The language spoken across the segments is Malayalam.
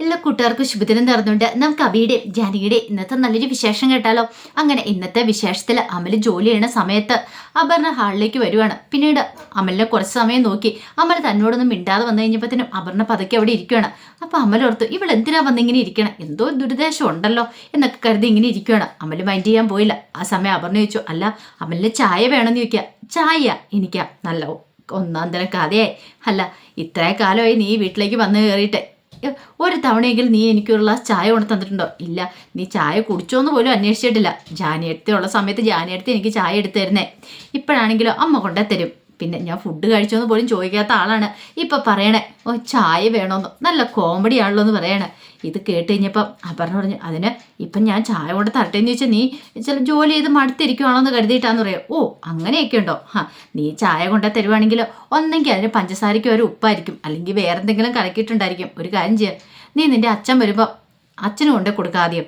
എല്ലാ കൂട്ടുകാർക്കും ശുഭദിനം നേർന്നുകൊണ്ട് നമുക്ക് അബിയുടെ ജാനകിയുടെ ഇന്നത്തെ നല്ലൊരു വിശേഷം കേട്ടാലോ? അങ്ങനെ ഇന്നത്തെ വിശേഷത്തിൽ അമൽ ജോലി ചെയ്യണ സമയത്ത് അപർണ ഹാളിലേക്ക് വരുവാണ്. പിന്നീട് അമലിനെ കുറച്ച് സമയം നോക്കി അമൽ തന്നോടൊന്നും മിണ്ടാതെ വന്നു കഴിഞ്ഞപ്പോഴത്തേനും അപർണ പതുക്കെ അവിടെ ഇരിക്കുകയാണ് അപ്പോൾ അമൽ ഓർത്തു ഇവൾ എന്തിനാ വന്നിങ്ങനെ ഇരിക്കണം? എന്തോ ദുരിതേശം ഉണ്ടല്ലോ എന്നൊക്കെ കരുതി ഇങ്ങനെ ഇരിക്കുകയാണ് അമൽ മൈൻഡ് ചെയ്യാൻ പോയില്ല. ആ സമയം അപർണ ചോദിച്ചു അല്ല അമലിന് ചായ വേണമെന്ന് ചോദിക്കുക ചായ? എനിക്കാ? നല്ല ഒന്നാം തരം കഥയായി. അല്ല ഇത്രേ കാലമായി നീ വീട്ടിലേക്ക് വന്ന് കയറിയിട്ട് ഒരു തവണയെങ്കിലും നീ എനിക്കൊരു ഗ്ലാസ് ചായ കൊണ്ട് തന്നിട്ടുണ്ടോ? ഇല്ല. നീ ചായ കുടിച്ചോന്ന് പോലും അന്വേഷിച്ചിട്ടില്ല. ജാനിയെടുത്തുള്ള സമയത്ത് ജാനിയെടുത്ത് എനിക്ക് ചായ എടുത്തു തരുന്നേ. ഇപ്പോഴാണെങ്കിലോ അമ്മ കൊണ്ടേ തരും. പിന്നെ ഞാൻ ഫുഡ് കഴിച്ചോന്ന് പോലും ചോദിക്കാത്ത ആളാണ്. ഇപ്പം പറയണേ ഓ ചായ വേണമെന്ന് നല്ല കോമഡി ആണല്ലോ എന്ന് പറയണേ. ഇത് കേട്ട് കഴിഞ്ഞപ്പം അപർണ പറഞ്ഞു അതിന് ഇപ്പം ഞാൻ ചായ കൊണ്ട് തരട്ടെ എന്ന് ചോദിച്ചാൽ നീ ചില ജോലി ചെയ്ത് മടുത്തിരിക്കുവാണോ എന്ന് കരുതിയിട്ടാന്ന് പറയാം. ഓ അങ്ങനെയൊക്കെ ഉണ്ടോ? ഹാ നീ ചായ കൊണ്ട് തരുവാണെങ്കിൽ ഒന്നെങ്കിൽ അതിന് പഞ്ചസാരയ്ക്ക് ഒരു ഉപ്പായിരിക്കും അല്ലെങ്കിൽ വേറെ എന്തെങ്കിലും കലക്കിയിട്ടുണ്ടായിരിക്കും. ഒരു കാര്യം ചെയ്യാം നീ നിന്റെ അച്ഛൻ വരുമ്പോൾ അച്ഛനും കൊണ്ടേ കൊടുക്കുക ആദ്യം.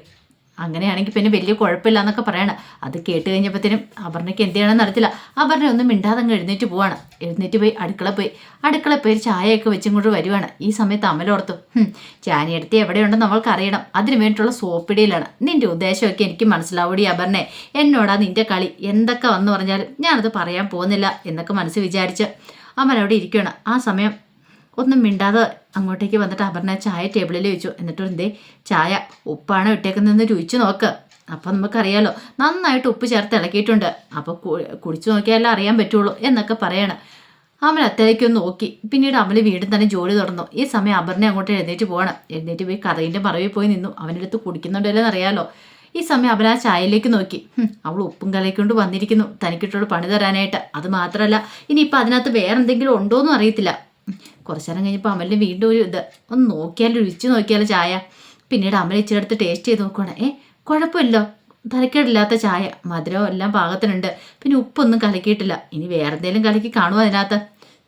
അങ്ങനെയാണെങ്കിൽ പിന്നെ വലിയ കുഴപ്പമില്ല എന്നൊക്കെ പറയണം. അത് കേട്ട് കഴിഞ്ഞപ്പോഴത്തേനും അപർണയ്ക്ക് എന്ത് ചെയ്യണമെന്ന് അറിയത്തില്ല. അപർണ ഒന്നും മിണ്ടാതെ അങ്ങ് എഴുന്നേറ്റ് പോവാണ്. എഴുന്നേറ്റ് പോയി അടുക്കള പോയി. അടുക്കള പോയി ചായയൊക്കെ വെച്ചും കൊണ്ട് വരുവാണ്. ഈ സമയത്ത് അമലോർത്തു ചാനിയെടുത്ത് എവിടെയുണ്ടെന്ന് നമ്മൾക്ക് അറിയണം. അതിന് വേണ്ടിയിട്ടുള്ള സോപ്പിടിയിലാണ് നിന്റെ ഉദ്ദേശമൊക്കെ എനിക്ക് മനസ്സിലാവൂടി അപർണേ. എന്നോടാ നിന്റെ കളി. എന്തൊക്കെ വന്നു പറഞ്ഞാലും ഞാനത് പറയാൻ പോകുന്നില്ല എന്നൊക്കെ മനസ്സ് വിചാരിച്ച് അമൽ അവിടെ ഇരിക്കുകയാണ് ആ സമയം ഒന്നും മിണ്ടാതെ അങ്ങോട്ടേക്ക് വന്നിട്ട് അപർണ ചായ ടേബിളിൽ വെച്ചു. എന്നിട്ട് എന്തേ ചായ ഉപ്പാണ് ഇട്ടേക്കുന്നതെന്ന് രുചിച്ച് നോക്ക്. അപ്പം നമുക്കറിയാലോ നന്നായിട്ട് ഉപ്പ് ചേർത്ത് ഇളക്കിയിട്ടുണ്ട്. അപ്പോൾ കുടിച്ചു നോക്കിയാലേ അറിയാൻ പറ്റുള്ളൂ എന്നൊക്കെ പറയാണ്. അമൽ അത്തേക്കൊന്ന് നോക്കി. പിന്നീട് അമൽ വീണ്ടും തന്നെ ജോലി തുടർന്നു. ഈ സമയം അപർണ അങ്ങോട്ട് എഴുന്നേറ്റ് പോകണം എഴുന്നേറ്റ് പോയി കഥയിന്റെ മറവിൽ പോയി നിന്നു. അവന്റെ അടുത്ത് കുടിക്കുന്നുണ്ടല്ലോ എന്നറിയാലോ. ഈ സമയം അവൻ ആ ചായയിലേക്ക് നോക്കി. അവൾ ഉപ്പും കലയ്ക്കൊണ്ട് വന്നിരിക്കുന്നു. തനിക്കിട്ടുള്ള പണി തരാനായിട്ട്. അത് മാത്രമല്ല ഇനിയിപ്പോൾ അതിനകത്ത് വേറെന്തെങ്കിലും ഉണ്ടോയെന്നും അറിയത്തില്ല. കുറച്ച് നേരം കഴിഞ്ഞപ്പോൾ അമലിന് വീണ്ടും ഒരു ഇത്. ഒന്ന് നോക്കിയാലോ രുചിച്ച് നോക്കിയാലോ ചായ. പിന്നീട് അമൽ ഇച്ചിരി അടുത്ത് ടേസ്റ്റ് ചെയ്ത് നോക്കുകയാണ് ഏ കുഴപ്പമില്ലോ. തലക്കേടില്ലാത്ത ചായ. മധുരം എല്ലാം പാകത്തിനുണ്ട്. പിന്നെ ഉപ്പൊന്നും കലക്കിയിട്ടില്ല. ഇനി വേറെ എന്തെങ്കിലും കലക്കി കാണുമോ അതിനകത്ത്?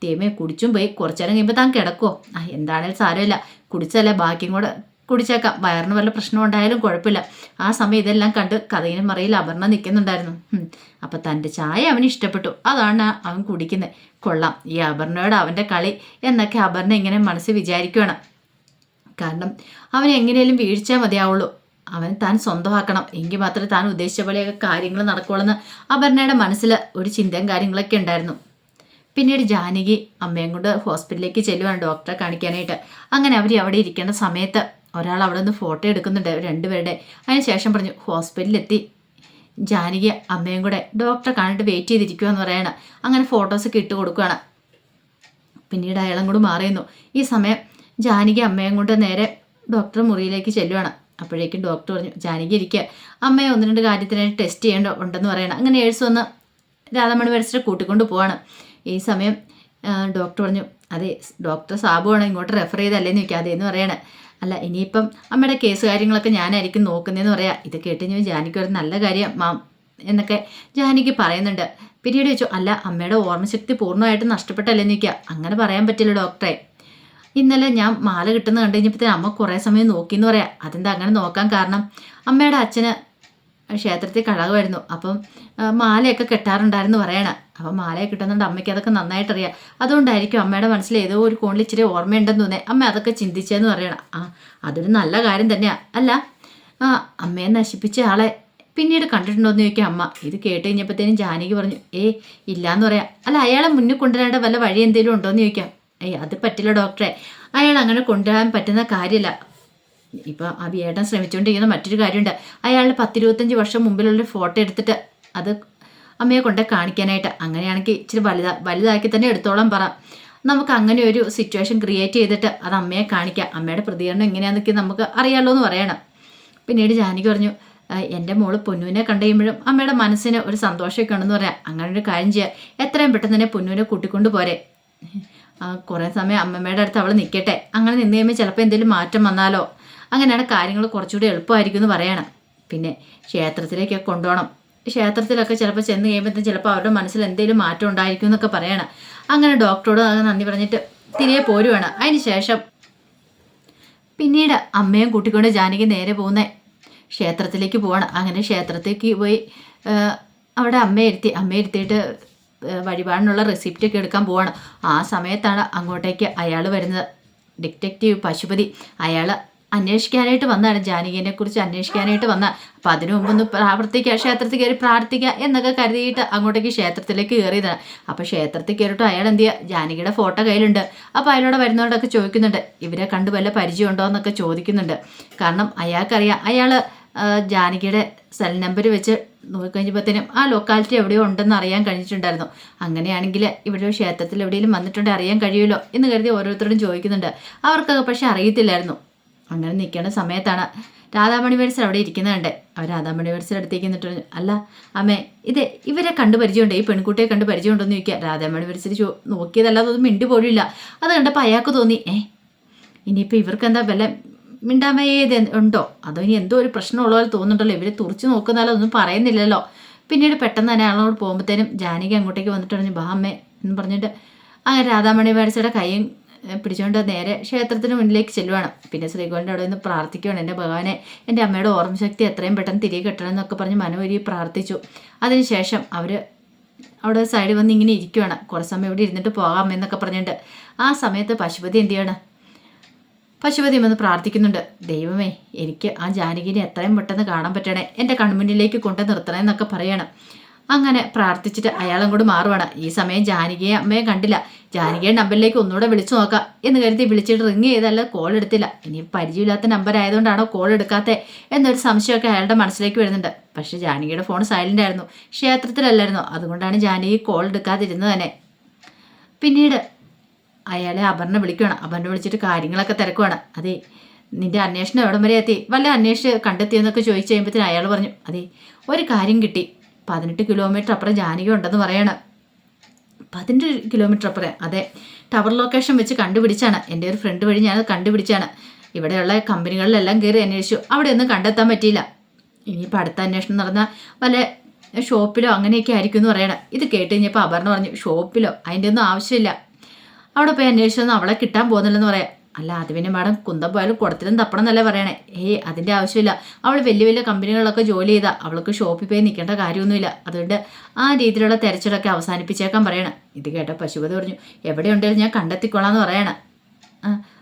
തേമയെ കുടിച്ചും പോയി. കുറച്ചു നേരം കഴിയുമ്പോൾ താൻ കിടക്കുമോ ആ എന്താണേലും സാരമില്ല. കുടിച്ചല്ലേ ബാക്കിയും കൂടെ കുടിച്ചേക്കാം. വയറിന് വല്ല പ്രശ്നം ഉണ്ടായാലും കുഴപ്പമില്ല. ആ സമയം ഇതെല്ലാം കണ്ട് കഥയിനും മറയിൽ അപർണ നിൽക്കുന്നുണ്ടായിരുന്നു. അപ്പം തന്റെ ചായ അവന് ഇഷ്ടപ്പെട്ടു. അതാണ് അവൻ കുടിക്കുന്നത് കൊള്ളാം. ഈ അപർണയോട് അവന്റെ കളി എന്നൊക്കെ അപർണ ഇങ്ങനെ മനസ്സിൽ വിചാരിക്കുകയാണ് കാരണം അവൻ എങ്ങനെയും വീഴ്ച മതിയാവുള്ളൂ. അവൻ താൻ സ്വന്തമാക്കണം. എങ്കിൽ മാത്രമേ താൻ ഉദ്ദേശിച്ച പോലെയൊക്കെ കാര്യങ്ങൾ നടക്കുള്ളൂ അപർണയുടെ മനസ്സിൽ ഒരു ചിന്തയും കാര്യങ്ങളൊക്കെ ഉണ്ടായിരുന്നു. പിന്നീട് ജാനകി അമ്മയും കൊണ്ട് ഹോസ്പിറ്റലിലേക്ക് ചെല്ലുവാണ് ഡോക്ടറെ കാണിക്കാനായിട്ട്. അങ്ങനെ അവർ അവിടെ ഇരിക്കേണ്ട സമയത്ത് ഒരാൾ അവിടെ നിന്ന് ഫോട്ടോ എടുക്കുന്നുണ്ട് രണ്ടുപേരുടെ. അതിന് ശേഷം പറഞ്ഞു ഹോസ്പിറ്റലിലെത്തി ജാനകി അമ്മയും കൂടെ ഡോക്ടറെ കാണിട്ട് വെയിറ്റ് ചെയ്തിരിക്കുവാന്ന് പറയണം. അങ്ങനെ ഫോട്ടോസൊക്കെ ഇട്ട് കൊടുക്കുകയാണ് പിന്നീട് അയാളും കൂടെ മാറിയുന്നു ഈ സമയം ജാനകി അമ്മയും കൊണ്ട് നേരെ ഡോക്ടർ മുറിയിലേക്ക് ചെല്ലുവാണ്. അപ്പോഴേക്കും ഡോക്ടർ പറഞ്ഞു ജാനകി ഇരിക്കുക അമ്മയെ ഒന്ന് രണ്ട് കാര്യത്തിനായിട്ട് ടെസ്റ്റ് ചെയ്യേണ്ട ഉണ്ടെന്ന് പറയണം. അങ്ങനെ ഏഴ്സ് വന്ന് രാധാമണി വരച്ചിട്ട് കൂട്ടിക്കൊണ്ട് പോവാണ്. ഈ സമയം ഡോക്ടർ പറഞ്ഞു അതെ ഡോക്ടർ സാബുവാണ് ഇങ്ങോട്ട് റെഫർ ചെയ്തല്ലേന്ന് ചോദിക്കുക അതേന്ന് പറയണേ. അല്ല ഇനിയിപ്പം അമ്മയുടെ കേസ് കാര്യങ്ങളൊക്കെ ഞാനായിരിക്കും നോക്കുന്നതെന്ന് പറയാം. ഇത് കേട്ട് ഞാൻ ജാനിക്ക് ഒരു നല്ല കാര്യം മാം എന്നൊക്കെ ജാനിക്ക് പറയുന്നുണ്ട്. പിന്നീട് ചോദിച്ചു അല്ല അമ്മയുടെ ഓർമ്മശക്തി പൂർണമായിട്ട് നഷ്ടപ്പെട്ടല്ലേ നിൽക്കുക അങ്ങനെ പറയാൻ പറ്റില്ല ഡോക്ടറെ. ഇന്നലെ ഞാൻ മാല കിട്ടുന്ന കണ്ടു അമ്മ കുറേ സമയം നോക്കിയെന്ന് പറയാം. അതെന്താ അങ്ങനെ നോക്കാൻ കാരണം? അമ്മയുടെ അച്ഛന് ക്ഷേത്രത്തിൽ കഴകമായിരുന്നു അപ്പം മാലയൊക്കെ കെട്ടാറുണ്ടായിരുന്നു പറയണം. അപ്പം മാലയൊക്കെ കിട്ടുന്നുണ്ട് അമ്മയ്ക്ക് അതൊക്കെ നന്നായിട്ട് അറിയാം അതുകൊണ്ടായിരിക്കും അമ്മയുടെ മനസ്സിൽ ഏതോ ഒരു കോണിൽ ഇച്ചിരി ഓർമ്മയുണ്ടെന്ന് തോന്നേ അമ്മ അതൊക്കെ ചിന്തിച്ചതെന്ന് പറയണം. ആ അതൊരു നല്ല കാര്യം തന്നെയാണ് അല്ല ആ അമ്മയെ നശിപ്പിച്ച ആളെ പിന്നീട് കണ്ടിട്ടുണ്ടോയെന്ന് ചോദിക്കാം അമ്മ. ഇത് കേട്ട് കഴിഞ്ഞപ്പോഴത്തേനും ജാനകി പറഞ്ഞു ഏ ഇല്ലാന്ന് പറയാം. അല്ല അയാളെ മുന്നിൽ കൊണ്ടുവരേണ്ട വല്ല വഴി എന്തെങ്കിലും ഉണ്ടോയെന്ന് ചോദിക്കാം. ഏയ് അത് പറ്റില്ല ഡോക്ടറെ. അയാൾ അങ്ങനെ കൊണ്ടുവരാൻ പറ്റുന്ന കാര്യമല്ല. ഇപ്പം ആ ഏട്ടൻ ശ്രമിച്ചുകൊണ്ടിരിക്കുന്ന മറ്റൊരു കാര്യമുണ്ട്. അയാളുടെ പത്തിരുപത്തഞ്ച് വർഷം മുമ്പിലുള്ള ഫോട്ടോ എടുത്തിട്ട് അത് അമ്മയെ കൊണ്ട് കാണിക്കാനായിട്ട്. അങ്ങനെയാണെങ്കിൽ ഇച്ചിരി വലുതാ വലുതാക്കി തന്നെ എടുത്തോളം പറ. നമുക്ക് അങ്ങനെ ഒരു സിറ്റുവേഷൻ ക്രിയേറ്റ് ചെയ്തിട്ട് അത് അമ്മയെ കാണിക്കാം. അമ്മയുടെ പ്രതികരണം എങ്ങനെയാണെന്നൊക്കെ നമുക്ക് അറിയാമല്ലോ എന്ന് പറയണം. പിന്നീട് ജാനകി പറഞ്ഞു എന്റെ മോൾ പൊന്നുവിനെ കണ്ടു കഴിയുമ്പോഴും അമ്മയുടെ മനസ്സിന് ഒരു സന്തോഷമൊക്കെ ഉണ്ടെന്ന് പറയാം. അങ്ങനെ ഒരു കാര്യം ചെയ്യുക എത്രയും പെട്ടെന്ന് തന്നെ പൊന്നുവിനെ കൂട്ടിക്കൊണ്ട് പോരെ. കുറേ സമയം അമ്മമ്മയുടെ അടുത്ത് അവൾ നിൽക്കട്ടെ. അങ്ങനെ നിന്ന് കഴിയുമ്പോൾ ചിലപ്പോൾ എന്തെങ്കിലും മാറ്റം വന്നാലോ? അങ്ങനെയാണ് കാര്യങ്ങൾ കുറച്ചുകൂടി എളുപ്പമായിരിക്കും എന്ന് പറയണം. പിന്നെ ക്ഷേത്രത്തിലേക്കൊക്കെ കൊണ്ടുപോകണം. ക്ഷേത്രത്തിലൊക്കെ ചിലപ്പോൾ ചെന്ന് കഴിയുമ്പോഴത്തേക്കും ചിലപ്പോൾ അവരുടെ മനസ്സിൽ എന്തെങ്കിലും മാറ്റം ഉണ്ടായിരിക്കും എന്നൊക്കെ പറയണം. അങ്ങനെ ഡോക്ടറോട് നന്ദി പറഞ്ഞിട്ട് തിരികെ പോരുവാണ്. അതിന് ശേഷം പിന്നീട് അമ്മയും കൂട്ടിക്കൊണ്ട് ജാനകി നേരെ പോകുന്നേ. ക്ഷേത്രത്തിലേക്ക് പോവാണ്. അങ്ങനെ ക്ഷേത്രത്തിലേക്ക് പോയി അവിടെ അമ്മയെ ഇരുത്തി അമ്മയെ ഇരുത്തിയിട്ട് വഴിപാടിനുള്ള റെസിപ്റ്റൊക്കെ എടുക്കാൻ പോവാണ്. ആ സമയത്താണ് അങ്ങോട്ടേക്ക് അയാൾ വരുന്നത്. ഡിറ്റക്റ്റീവ് പശുപതി. അയാൾ അന്വേഷിക്കാനായിട്ട് വന്നതാണ്. ജാനകിനെ കുറിച്ച് അന്വേഷിക്കാനായിട്ട് വന്ന. അപ്പം അതിനു മുമ്പൊന്ന് പ്രാർത്ഥിക്കുക ക്ഷേത്രത്തിൽ കയറി പ്രാർത്ഥിക്കുക എന്നൊക്കെ കരുതിയിട്ട് അങ്ങോട്ടേക്ക് ക്ഷേത്രത്തിലേക്ക് കയറിയതാണ്. അപ്പോൾ ക്ഷേത്രത്തിൽ കയറിയിട്ട് അയാൾ എന്ത് ചെയ്യുക? ജാനകിയുടെ ഫോട്ടോ കയ്യിലുണ്ട്. അപ്പോൾ അയാളോട് വരുന്നവരോടൊക്കെ ചോദിക്കുന്നുണ്ട് ഇവരെ കണ്ടു വല്ല പരിചയമുണ്ടോ? എന്നൊക്കെ ചോദിക്കുന്നുണ്ട്. കാരണം അയാൾക്കറിയാം അയാൾ ജാനകിയുടെ സെൽ നമ്പർ വെച്ച് നോക്കിക്കഴിഞ്ഞപ്പോഴത്തേനും ആ ലൊക്കാലിറ്റി എവിടെയോ ഉണ്ടെന്ന് അറിയാൻ കഴിഞ്ഞിട്ടുണ്ടായിരുന്നു. അങ്ങനെയാണെങ്കിൽ ഇവിടെ ക്ഷേത്രത്തിൽ എവിടെയെങ്കിലും വന്നിട്ടുണ്ടെങ്കിൽ അറിയാൻ കഴിയുമല്ലോ എന്ന് കരുതി ഓരോരുത്തരോടും ചോദിക്കുന്നുണ്ട്. അവർക്കൊക്കെ പക്ഷെ അറിയത്തില്ലായിരുന്നു. അങ്ങനെ നിൽക്കേണ്ട സമയത്താണ്. രാധാമണി വേഴ്സൽ അവിടെ ഇരിക്കുന്നുണ്ട്. അവർ രാധാമണി വേഴ്സൽ അടുത്തേക്ക് നിന്നിട്ട് അല്ല അമ്മേ ഇത് ഇവരെ കണ്ടു പരിചയമുണ്ട്? ഈ പെൺകുട്ടിയെ കണ്ട് പരിചയമുണ്ടോ എന്ന് ചോദിക്കുക. രാധാമണി വേഴ്സൽ ചോ നോക്കിയതല്ലാതെ ഒന്നും മിണ്ടി പോലില്ല അത് കണ്ടപ്പോൾ അയാൾക്ക് തോന്നി ഏ ഇനിയിപ്പോൾ ഇവർക്ക് എന്താ വല്ല മിണ്ടാമയേത് ഉണ്ടോ? അതോ ഇനി എന്തോ ഒരു പ്രശ്നമുള്ള പോലെ തോന്നുന്നുണ്ടല്ലോ. ഇവരെ തുറച്ച് നോക്കുന്നാലോ ഒന്നും പറയുന്നില്ലല്ലോ. പിന്നീട് പെട്ടെന്ന് തന്നെ അയാളോട് പോകുമ്പോഴത്തേനും ജാനകി അങ്ങോട്ടേക്ക് വന്നിട്ട് പറഞ്ഞു ബാ അമ്മേ എന്ന് പറഞ്ഞിട്ട് അങ്ങനെ രാധാമണി മേടിച്ചയുടെ കൈയും പിടിച്ചുകൊണ്ട് നേരെ ക്ഷേത്രത്തിന് മുന്നിലേക്ക് ചെല്ലുവാണ്. പിന്നെ ശ്രീകോലിന്റെ അവിടെ നിന്ന് പ്രാർത്ഥിക്കുകയാണ് എന്റെ ഭഗവാനെ എന്റെ അമ്മയുടെ ഓർമ്മശക്തി എത്രയും പെട്ടെന്ന് തിരികെ കിട്ടണം എന്നൊക്കെ പറഞ്ഞ് മനോരി പ്രാർത്ഥിച്ചു. അതിനുശേഷം അവർ അവിടെ സൈഡിൽ വന്ന് ഇങ്ങനെ ഇരിക്കുവാണ്. കുറച്ച് സമയം ഇവിടെ ഇരുന്നിട്ട് പോകാം എന്നൊക്കെ പറഞ്ഞിട്ട്. ആ സമയത്ത് പശുപതി എന്ത് ചെയ്യണം? പശുപതി വന്ന് പ്രാർത്ഥിക്കുന്നുണ്ട്. ദൈവമേ എനിക്ക് ആ ജാനകിനെ എത്രയും പെട്ടെന്ന് കാണാൻ പറ്റണേ. എന്റെ കൺമുന്നിലേക്ക് കൊണ്ടു നിർത്തണേ എന്നൊക്കെ പറയണം. അങ്ങനെ പ്രാർത്ഥിച്ചിട്ട് അയാളും കൂടി മാറുവാണ്. ഈ സമയം ജാനകിയെ അമ്മയെ കണ്ടില്ല. ജാനകിയുടെ നമ്പറിലേക്ക് ഒന്നുകൂടെ വിളിച്ചു നോക്കാം. എന്ന് കരുതി വിളിച്ചിട്ട് റിങ് ചെയ്തല്ല കോൾ എടുത്തില്ല. ഇനി പരിചയമില്ലാത്ത നമ്പർ ആയതുകൊണ്ടാണോ കോൾ എടുക്കാത്തത് എന്നൊരു സംശയമൊക്കെ അയാളുടെ മനസ്സിലേക്ക് വരുന്നുണ്ട്. പക്ഷെ ജാനകിയുടെ ഫോൺ സൈലന്റ് ആയിരുന്നു. ക്ഷേത്രത്തിലല്ലായിരുന്നു. അതുകൊണ്ടാണ് ജാനകി കോൾ എടുക്കാതിരുന്നത് തന്നെ. പിന്നീട് അയാളെ അപർണ വിളിക്കുകയാണ് അപർണ വിളിച്ചിട്ട് കാര്യങ്ങളൊക്കെ തിരക്കുവാണ്. അതെ നിന്റെ അന്വേഷണം എവിടം വരെ എത്തി? വല്ല അന്വേഷിച്ച് കണ്ടെത്തിയെന്നൊക്കെ ചോദിച്ചു കഴിയുമ്പോഴത്തേന് അയാൾ പറഞ്ഞു അതെ ഒരു കാര്യം കിട്ടി. പതിനെട്ട് കിലോമീറ്റർ അപ്പുറം ജാനകി ഉണ്ടെന്ന് പറയണം. പതിനെട്ട് കിലോമീറ്റർ അപ്പുറം അതെ. ടവർ ലൊക്കേഷൻ വെച്ച് കണ്ടുപിടിച്ചാണ്. എന്റെ ഒരു ഫ്രണ്ട് വഴി ഞാനത് കണ്ടുപിടിച്ചാണ്. ഇവിടെയുള്ള കമ്പനികളിലെല്ലാം കയറി അന്വേഷിച്ചു. അവിടെ ഒന്നും കണ്ടെത്താൻ പറ്റിയില്ല. ഇനിയിപ്പോൾ അടുത്ത അന്വേഷണം നടന്ന വല്ല ഷോപ്പിലോ അങ്ങനെയൊക്കെ ആയിരിക്കും എന്ന് പറയണം. ഇത് കേട്ട് കഴിഞ്ഞപ്പോൾ അപർണ പറഞ്ഞു ഷോപ്പിലോ? അതിന്റെ ഒന്നും ആവശ്യമില്ല. അവിടെ പോയി അന്വേഷിച്ചൊന്നും അവളെ കിട്ടാൻ പോകുന്നില്ലെന്ന് പറയാം. അല്ല അത് പിന്നെ മാഡം കുന്തം പോയാലും കുടത്തിലും തപ്പണം എന്നല്ലേ പറയണേ. ഏയ് അതിന്റെ ആവശ്യമില്ല. അവൾ വലിയ വലിയ കമ്പനികളിലൊക്കെ ജോലി ചെയ്താൽ അവൾക്ക് ഷോപ്പിൽ പോയി നിൽക്കേണ്ട കാര്യമൊന്നുമില്ല. അതുകൊണ്ട് ആ രീതിയിലുള്ള തിരച്ചിലൊക്കെ അവസാനിപ്പിച്ചേക്കാൻ പറയണം. ഇത് കേട്ട പശുപതി പറഞ്ഞു എവിടെയുണ്ടെങ്കിലും ഞാൻ കണ്ടെത്തിക്കോളാം എന്ന് പറയണം.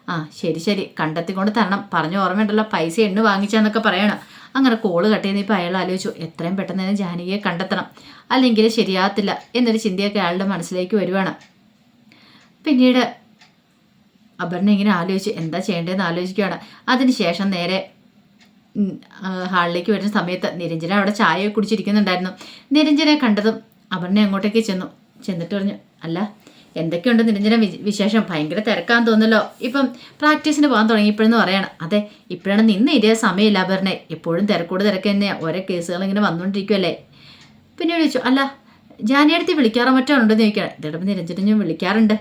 ആ ശരി ശരി. കണ്ടെത്തിക്കൊണ്ട് തരണം. പറഞ്ഞ ഓർമ്മയുണ്ടല്ലോ പൈസ എണ്ണു വാങ്ങിച്ചാന്നൊക്കെ പറയണം. അങ്ങനെ കോൾ കട്ട് ചെയ്യുന്നപ്പോൾ അയാൾ ആലോചിച്ചു എത്രയും പെട്ടെന്ന് തന്നെ ജാനകിയെ കണ്ടെത്തണം. അല്ലെങ്കിൽ ശരിയാകത്തില്ല എന്നൊരു ചിന്തയൊക്കെ അയാളുടെ മനസ്സിലേക്ക് വരുവാണ്. പിന്നീട് അപർണ ഇങ്ങനെ ആലോചിച്ച് എന്താ ചെയ്യേണ്ടതെന്ന് ആലോചിക്കുകയാണ് അതിനുശേഷം നേരെ ഹാളിലേക്ക് വരുന്ന സമയത്ത് നിരഞ്ജന അവിടെ ചായ കുടിച്ചിരിക്കുന്നുണ്ടായിരുന്നു. നിരഞ്ജനെ കണ്ടതും അപർണ അങ്ങോട്ടേക്ക് ചെന്നു. ചെന്നിട്ട് പറഞ്ഞു അല്ല എന്തൊക്കെയുണ്ട് നിരഞ്ജന വിശേഷം? ഭയങ്കര തിരക്കാൻ തോന്നല്ലോ ഇപ്പം പ്രാക്ടീസിന് പോകാൻ തുടങ്ങിയപ്പോഴെന്ന് പറയണം. അതെ ഇപ്പോഴാണ് നിന്ന് ഇതേ സമയമില്ല അപർണെ. എപ്പോഴും തിരക്കോട് തിരക്ക് തന്നെയാണ് ഓരോ കേസുകൾ ഇങ്ങനെ വന്നുകൊണ്ടിരിക്കുമല്ലേ പിന്നെ ചോദിച്ചു അല്ല ജാനിയടുത്ത് വിളിക്കാറോ മറ്റോ ഉണ്ടെന്ന് ചോദിക്കണം ഇതിടപ്പം നിരഞ്ജന ഞാൻ വിളിക്കാറുണ്ട്.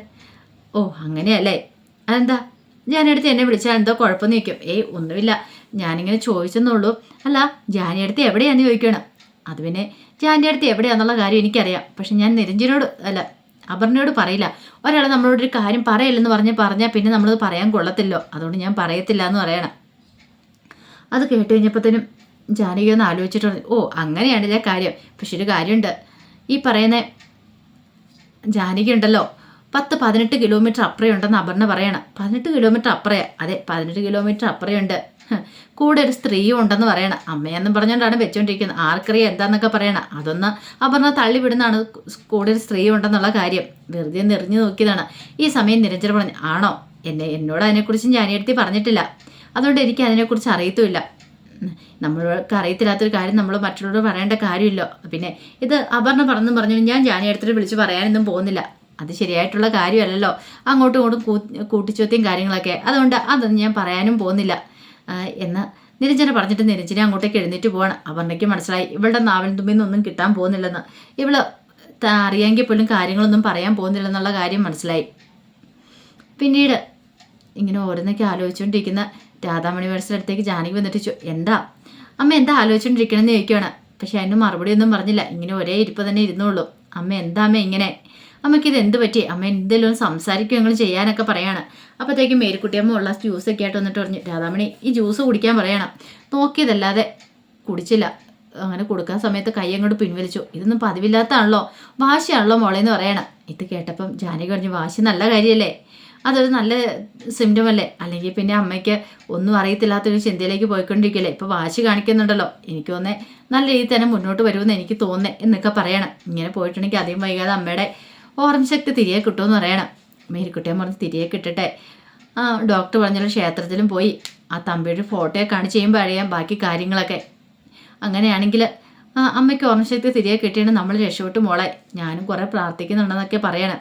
ഓ അങ്ങനെയല്ലേ? അതെന്താ? ജാനിയടുത്ത് എന്നെ വിളിച്ചാൽ എന്തോ കുഴപ്പമെന്ന് ചോദിക്കും. ഏയ് ഒന്നുമില്ല. ഞാനിങ്ങനെ ചോദിച്ചെന്നുള്ളൂ അല്ല ജാനിയടുത്ത് എവിടെയാന്ന് ചോദിക്കണം? അത് പിന്നെ ജാന്റെ അടുത്ത് എവിടെയാണെന്നുള്ള കാര്യം എനിക്കറിയാം. പക്ഷെ ഞാൻ നിരഞ്ജനോട് അല്ല അപർണയോട് പറയില്ല. ഒരാൾ നമ്മളോടൊരു കാര്യം പറയില്ലെന്ന് പറഞ്ഞ് പറഞ്ഞാൽ പിന്നെ നമ്മളത് പറയാൻ കൊള്ളത്തില്ലോ. അതുകൊണ്ട് ഞാൻ പറയത്തില്ല എന്ന് പറയണം. അത് കേട്ട് കഴിഞ്ഞപ്പോഴത്തേനും ജാനകി ഒന്ന് ആലോചിച്ചിട്ട് പറഞ്ഞു ഓ അങ്ങനെയാണല്ലേ കാര്യം? പക്ഷെ ഒരു കാര്യമുണ്ട്. ഈ പറയുന്ന ജാനകി ഉണ്ടല്ലോ പത്ത് പതിനെട്ട് കിലോമീറ്റർ അപ്പുറയുണ്ടെന്ന് അപർണ പറയണം. പതിനെട്ട് കിലോമീറ്റർ അപ്പുറയാ അതെ പതിനെട്ട് കിലോമീറ്റർ അപ്പുറയുണ്ട്. കൂടെ ഒരു സ്ത്രീയും ഉണ്ടെന്ന് പറയണം. അമ്മയെന്നും പറഞ്ഞുകൊണ്ടാണ് വെച്ചുകൊണ്ടിരിക്കുന്നത് ആർക്കറിയാം എന്താന്നൊക്കെ പറയണം. അതൊന്ന് അപർണ തള്ളി വിടുന്നതാണ് കൂടെ ഒരു സ്ത്രീ ഉണ്ടെന്നുള്ള കാര്യം. വെറുതെ നിറഞ്ഞു നോക്കിയതാണ്. ഈ സമയം നിരഞ്ജന പറഞ്ഞു ആണോ? എന്നെ എന്നോട് അതിനെക്കുറിച്ച് ഞാനിയെടുത്തി പറഞ്ഞിട്ടില്ല. അതുകൊണ്ട് എനിക്ക് അതിനെക്കുറിച്ച് അറിയത്തുമില്ല. നമ്മൾക്ക് അറിയത്തില്ലാത്തൊരു കാര്യം നമ്മൾ മറ്റുള്ളവരോട് പറയേണ്ട കാര്യമില്ല. പിന്നെ ഇത് അപർണ പറഞ്ഞു പറഞ്ഞു ഞാൻ ജാനിയെടുത്തിട്ട് വിളിച്ച് പറയാനൊന്നും പോകുന്നില്ല. അത് ശരിയായിട്ടുള്ള കാര്യമല്ലല്ലോ. അങ്ങോട്ടും ഇങ്ങോട്ടും കൂട്ടിച്ചോത്തിയും കാര്യങ്ങളൊക്കെ. അതുകൊണ്ട് അതൊന്നും ഞാൻ പറയാനും പോകുന്നില്ല. എന്ന് നിരഞ്ജന പറഞ്ഞിട്ട് നിരഞ്ജന അങ്ങോട്ടേക്ക് എഴുന്നേറ്റ് പോവാണ്. അപർണയ്ക്ക് മനസ്സിലായി ഇവളുടെ നാവിൻ തുമ്പിൽ നിന്നൊന്നും കിട്ടാൻ പോകുന്നില്ലെന്ന്. ഇവൾ അറിയാമെങ്കിൽ പോലും കാര്യങ്ങളൊന്നും പറയാൻ പോകുന്നില്ലെന്നുള്ള കാര്യം മനസ്സിലായി. പിന്നീട് ഇങ്ങനെ ഓരോന്നൊക്കെ ആലോചിച്ചുകൊണ്ടിരിക്കുന്ന രാധാമണി വേഴ്സിന്റെ അടുത്തേക്ക് ജാനകി വന്നിട്ട് ചോ എന്താ? അമ്മ എന്താ ആലോചിച്ചുകൊണ്ടിരിക്കണമെന്ന് ചോദിക്കുകയാണ് പക്ഷെ അതിന് മറുപടി ഒന്നും പറഞ്ഞില്ല. ഇങ്ങനെ ഒരേ ഇരിപ്പ് തന്നെ ഇരുന്നുള്ളൂ അമ്മ എന്താ അമ്മ ഇങ്ങനെ? അമ്മയ്ക്ക് ഇത് എന്ത് പറ്റി? അമ്മ എന്തെങ്കിലും സംസാരിക്കുകയോ സംസാരിക്കുകയെങ്കിലും ചെയ്യാനൊക്കെ പറയാണ്. അപ്പോഴത്തേക്കും മേരിക്കുട്ടിയമ്മ ഉള്ള ജ്യൂസൊക്കെ ആയിട്ട് വന്നിട്ട് പറഞ്ഞു രാധാമണി ഈ ജ്യൂസ് കുടിക്കാൻ പറയണം. നോക്കിയതല്ലാതെ കുടിച്ചില്ല. അങ്ങനെ കൊടുക്കാൻ സമയത്ത് കൈ അങ്ങോട്ട് പിൻവലിച്ചു. ഇതൊന്നും പതിവില്ലാത്തതാണല്ലോ വാശിയാണല്ലോ മോളെ എന്ന് പറയണം. ഇത് കേട്ടപ്പം ജാനകി പറഞ്ഞു വാശി നല്ല കാര്യമല്ലേ അതൊരു നല്ല സിംറ്റം അല്ലേ? അല്ലെങ്കിൽ പിന്നെ അമ്മയ്ക്ക് ഒന്നും അറിയത്തില്ലാത്തൊരു ചിന്തയിലേക്ക് പോയിക്കൊണ്ടിരിക്കില്ലേ? ഇപ്പോൾ വാശി കാണിക്കുന്നുണ്ടല്ലോ. എനിക്ക് തോന്നേ നല്ല രീതിയിൽ തന്നെ മുന്നോട്ട് വരുമെന്ന് എനിക്ക് തോന്നേ എന്നൊക്കെ പറയണം. ഇങ്ങനെ പോയിട്ടുണ്ടെങ്കിൽ അധികം വൈകാതെ അമ്മയുടെ ഓർമ്മ ശക്തി തിരികെ കിട്ടുമെന്ന് പറയണം. മേരിക്കുട്ടിയെ പറഞ്ഞ് തിരികെ കിട്ടട്ടെ. ആ ഡോക്ടർ പറഞ്ഞാൽ ക്ഷേത്രത്തിലും പോയി. ആ തമ്പിയുടെ ഫോട്ടോയെ കാണിച്ച് ചെയ്യുമ്പോൾ അറിയാം ബാക്കി കാര്യങ്ങളൊക്കെ. അങ്ങനെയാണെങ്കിൽ ആ അമ്മയ്ക്ക് ഓർമ്മശക്തി തിരികെ കിട്ടിയാണ് നമ്മൾ രക്ഷപ്പെട്ടു മോളെ. ഞാനും കുറേ പ്രാർത്ഥിക്കുന്നുണ്ടെന്നൊക്കെ പറയണം.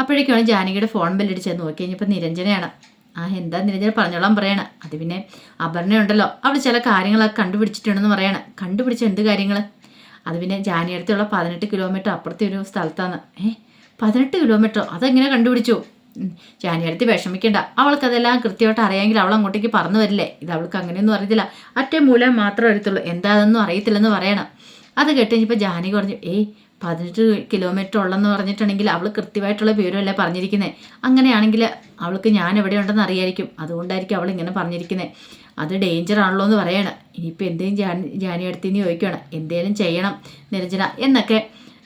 അപ്പോഴേക്കാണ് ജാനകിയുടെ ഫോൺ ബെല്ലടിച്ചത് നോക്കി കഴിഞ്ഞപ്പോൾ നിരഞ്ജനയാണ്. ആ എന്താ നിരഞ്ജന പറഞ്ഞോളാം പറയണം? അത് പിന്നെ അപർണയുണ്ടല്ലോ. അവൾ ചില കാര്യങ്ങളൊക്കെ കണ്ടുപിടിച്ചിട്ടുണ്ടെന്ന് പറയണം. കണ്ടുപിടിച്ച എന്ത് കാര്യങ്ങൾ അത് പിന്നെ ജാനിയടുത്തുള്ള പതിനെട്ട് കിലോമീറ്റർ അപ്പുറത്തെ ഒരു സ്ഥലത്താണ്. ഏ പതിനെട്ട് കിലോമീറ്റർ അതെങ്ങനെ കണ്ടുപിടിച്ചു? ജാനിയടുത്ത് വിഷമിക്കേണ്ട. അവൾക്കതെല്ലാം കൃത്യമായിട്ട് അറിയാമെങ്കിൽ അവൾ അങ്ങോട്ടേക്ക് പറന്നു വരില്ലേ? ഇത് അവൾക്ക് അങ്ങനെയൊന്നും അറിയത്തില്ല. അറ്റേ മൂലം മാത്രമേ അറിയത്തുള്ളൂ. എന്താണെന്നും അറിയത്തില്ലെന്ന് പറയണം. അത് കേട്ടുകഴിഞ്ഞപ്പോൾ ജാനി പറഞ്ഞു ഏയ് പതിനെട്ട് കിലോമീറ്റർ ഉള്ളെന്ന് പറഞ്ഞിട്ടുണ്ടെങ്കിൽ അവൾ കൃത്യമായിട്ടുള്ള വിവരമല്ലേ പറഞ്ഞിരിക്കുന്നത് അങ്ങനെയാണെങ്കിൽ അവൾക്ക് ഞാൻ എവിടെ ഉണ്ടെന്ന് അറിയായിരിക്കും. അതുകൊണ്ടായിരിക്കും അവൾ ഇങ്ങനെ പറഞ്ഞിരിക്കുന്നത് അത് ഡേഞ്ചർ ആണല്ലോ എന്ന് പറയണം. ഇനിയിപ്പോൾ എന്തെങ്കിലും ജാനി ജാനി അടുത്ത് ഇനി ചോദിക്കണം എന്തെങ്കിലും ചെയ്യണം നിരഞ്ജന എന്നൊക്കെ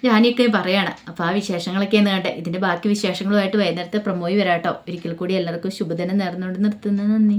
ജാനിയൊക്കെ പറയാണ്. അപ്പോൾ ആ വിശേഷങ്ങളൊക്കെ എന്ന് കണ്ടേ ഇതിന്റെ ബാക്കി വിശേഷങ്ങളുമായിട്ട് വൈകുന്നേരത്തെ പ്രമോയി വരാട്ടോ. ഒരിക്കൽ കൂടി എല്ലാവർക്കും ശുഭദിനം നേർന്നുകൊണ്ട് നിർത്തുന്നത് നന്ദി.